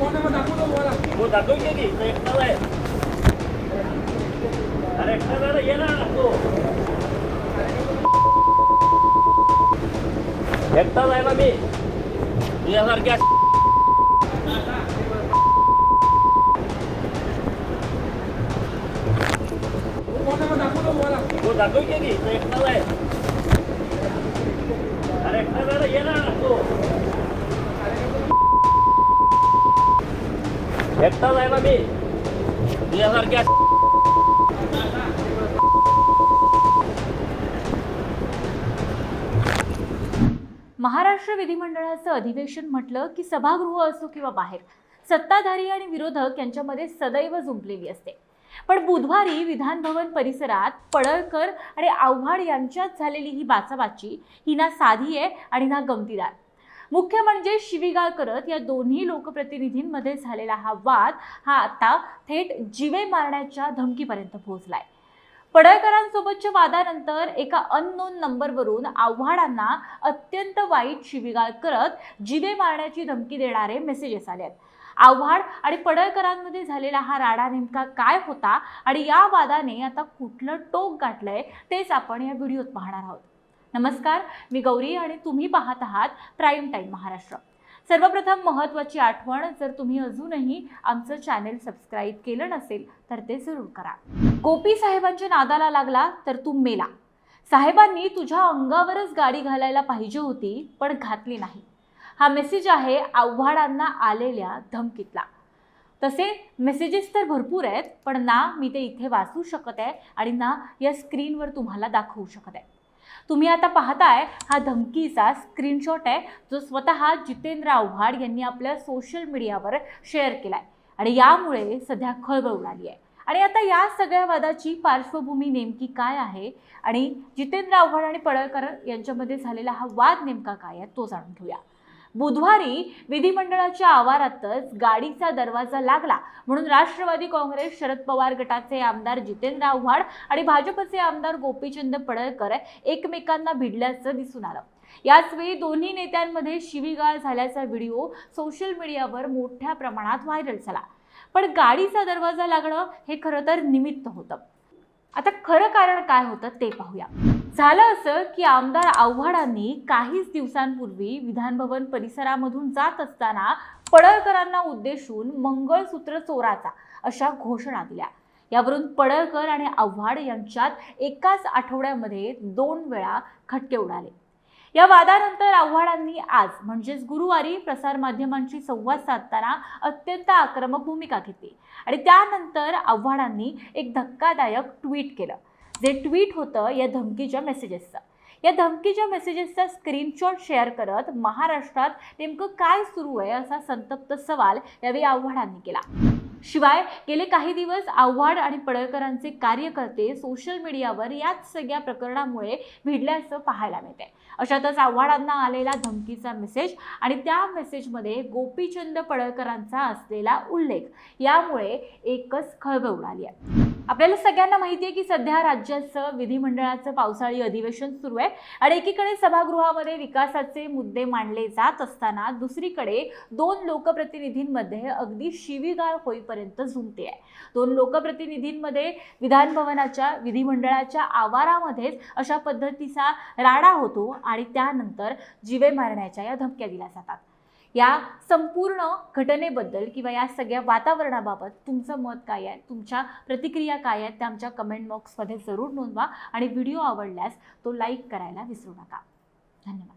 दाखवून अरे ये ना तो एकटाच आहे ना मी. तुझ्यासारख्या हो दाखवून की तो एकटाच आहे अरे एकटाच आहे ना, ये ना तो एकटाच आहे ना मी. तुझ्यासारख्या महाराष्ट्र विधिमंडळाचं अधिवेशन म्हटलं की सभागृह असो किंवा बाहेर सत्ताधारी आणि विरोधक यांच्यामध्ये सदैव जुंपलेली असते. पण बुधवारी विधानभवन परिसरात पडळकर आणि आव्हाड यांच्यात झालेली ही बाचाबाची ही ना साधी आहे आणि ना गमतीदार. मुख्य म्हणजे शिवीगाळ करत या दोन्ही लोकप्रतिनिधींमध्ये झालेला हा वाद हा आता थेट जिवे मारण्याच्या धमकीपर्यंत पोहोचलाय. पडळकरांसोबतच्या वादानंतर एका अननोन नंबरवरून आव्हाडांना अत्यंत वाईट शिवीगाळ करत जिवे मारण्याची धमकी देणारे मेसेजेस आले आहेत. आव्हाड आणि पडळकरांमध्ये झालेला हा राडा नेमका काय होता आणि या वादाने आता कुठलं टोक गाठलंय तेच आपण या व्हिडिओत पाहणार आहोत. नमस्कार मी गौरी आणि तुम्ही पाहत आहात प्राईम टाईम महाराष्ट्र. सर्वप्रथम महत्त्वाची आठवण जर तुम्ही अजूनही आमचं चॅनेल सबस्क्राईब केलं नसेल तर ते जरूर करा. गोपी साहेबांच्या नादाला लागला तर तू मेला. साहेबांनी तुझ्या अंगावरच गाडी घालायला पाहिजे होती पण घातली नाही. हा मेसेज आहे आव्हाडांना आलेल्या धमकीतला. तसे मेसेजेस तर भरपूर आहेत पण ना मी ते इथे वाचू शकत आहे आणि ना या स्क्रीनवर तुम्हाला दाखवू शकत आहे. तुम्ही आता पाहताय हा धमकीचा स्क्रीनशॉट आहे जो स्वतः जितेंद्र आव्हाड यांनी आपल्या सोशल मीडियावर शेअर केलाय. आणि यामुळे सध्या खळबळ उडाली आहे. आणि आता या सगळ्या वादाची पार्श्वभूमी नेमकी काय आहे? आणि जितेंद्र आव्हाड आणि पडळकर यांच्यामध्ये झालेला हा वाद नेमका काय आहे तो जाणून घेऊया. बुधवारी विधिमंडळाच्या आवारातच गाडीचा दरवाजा लागला. म्हणून राष्ट्रवादी काँग्रेस शरद पवार गटाचे आमदार जितेंद्र आव्हाड आणि भाजपचे आमदार गोपीचंद पडळकर एकमेकांना भिडल्याचं दिसून आलं. याचवेळी दोन्ही नेत्यांमध्ये शिवीगाळ झाल्याचा व्हिडिओ सोशल मीडियावर मोठ्या प्रमाणात व्हायरल झाला. पण गाडीचा दरवाजा लागणं हे खरं तर निमित्त होतं. आता खरं कारण काय होतं ते पाहूया. झालं असं की आमदार आव्हाडांनी काहीच दिवसांपूर्वी विधानभवन परिसरामधून जात असताना पडळकरांना उद्देशून मंगळसूत्र चोराचा अशा घोषणा दिल्या. यावरून पडळकर आणि आव्हाड यांच्यात एकाच आठवड्यामध्ये दोन वेळा खटके उडाले. या वादानंतर आव्हाडांनी आज म्हणजेच गुरुवारी प्रसारमाध्यमांशी संवाद साधताना अत्यंत आक्रमक भूमिका घेतली. आणि त्यानंतर आव्हाडांनी एक धक्कादायक ट्विट केलं. जे ट्विट होतं या धमकीच्या मेसेजेसचं या धमकीच्या मेसेजेसचा स्क्रीनशॉट शेअर करत महाराष्ट्रात नेमकं काय सुरू आहे असा संतप्त सवाल यावेळी आव्हाडांनी केला. शिवाय गेले काही दिवस आव्हाड आणि पडळकरांचे कार्यकर्ते सोशल मीडियावर याच सगळ्या प्रकरणामुळे भिडल्याचं पाहायला मिळते अशातच आव्हाडांना आलेला धमकीचा मेसेज आणि त्या मेसेजमध्ये गोपीचंद पडळकरांचा असलेला उल्लेख यामुळे एकच खळबळ उडाली आहे. आपल्याला सगळ्यांना माहिती आहे की सध्या राज्याचं विधिमंडळाचं पावसाळी अधिवेशन सुरू आहे आणि एकीकडे सभागृहामध्ये विकासाचे मुद्दे मांडले जात असताना दुसरीकडे दोन लोकप्रतिनिधींमध्ये अगदी शिवीगाळ होईपर्यंत झुंपते आहे. दोन लोकप्रतिनिधींमध्ये विधानभवनाच्या विधिमंडळाच्या आवारामध्येच अशा पद्धतीचा राडा होतो आणि त्यानंतर जीवे मारण्याच्या या धमक्या दिल्या जातात. या संपूर्ण घटनेबद्दल किंवा या सगळ्या वातावरणाबाबत तुमचं मत काय आहे? तुमच्या प्रतिक्रिया काय आहेत? त्या आमच्या कमेंट बॉक्समध्ये जरूर नोंदवा आणि व्हिडिओ आवडल्यास तो लाईक करायला विसरू नका. धन्यवाद.